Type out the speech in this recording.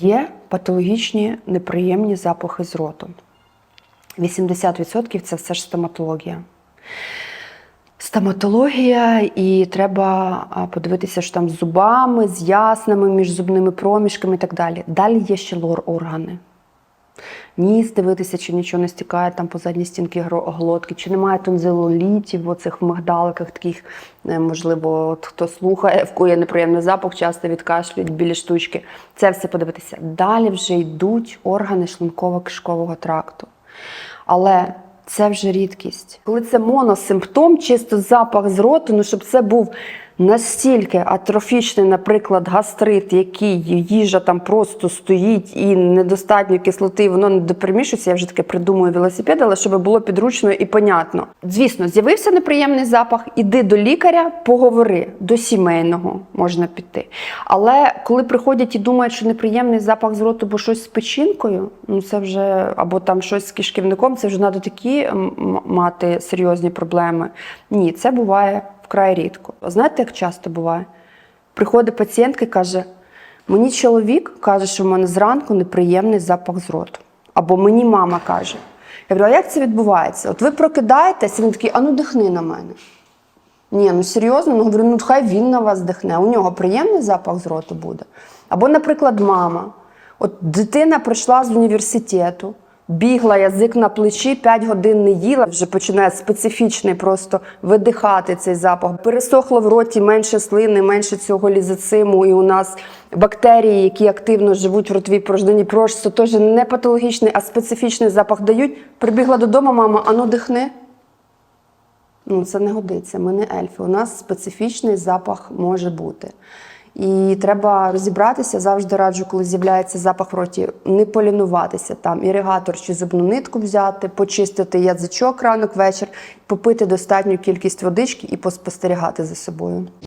Є патологічні неприємні запахи з роту. 80% це все ж стоматологія. Стоматологія, і треба подивитися, що там з зубами, з яснами, між зубними проміжками і так далі. Далі є ще лор органи. Ніс дивитися, чи нічого не стікає там по задній стінки глотки, чи немає тонзилолітів, оцих мигдаликах таких, е, можливо, от хто слухає, в є неприємний запах, часто відкашлюють білі штучки. Це все подивитися. Далі вже йдуть органи шлунково-кишкового тракту. Але це вже рідкість. Коли це моносимптом, чисто запах з роту, ну щоб це був настільки атрофічний, наприклад, гастрит, який їжа там просто стоїть і недостатньо кислоти, воно не доперемішується. Я вже таке придумую велосипед, але щоб було підручно і понятно. Звісно, з'явився неприємний запах, іди до лікаря, поговори до сімейного можна піти. Але коли приходять і думають, що неприємний запах з роту, бо щось з печінкою, ну це вже або там щось з кишківником, це вже треба такі мати серйозні проблеми. Ні, це буває вкрай рідко. Знаєте, як часто буває? Приходить пацієнтка і каже: мені чоловік каже, що в мене зранку неприємний запах з роту. Або мені мама каже. Я говорю, а як це відбувається? От ви прокидаєтесь, він такий, а ну дихни на мене. Ні, ну серйозно, ну говорю, ну хай він на вас дихне. У нього приємний запах з роту буде. Або, наприклад, мама. От дитина прийшла з університету, бігла язик на плечі, 5 годин не їла, вже починає специфічний просто видихати цей запах. Пересохло в роті менше слини, менше цього лізоциму, і у нас бактерії, які активно живуть в ротовій порожнині, просто теж не патологічний, а специфічний запах дають. Прибігла додому, мама, ану дихни. Ну, це не годиться. Ми не ельфи. У нас специфічний запах може бути. І треба розібратися. Завжди раджу, коли з'являється запах в роті, не полінуватися там. Іригатор чи зубну нитку взяти, почистити язичок ранок вечір, попити достатню кількість водички і поспостерігати за собою.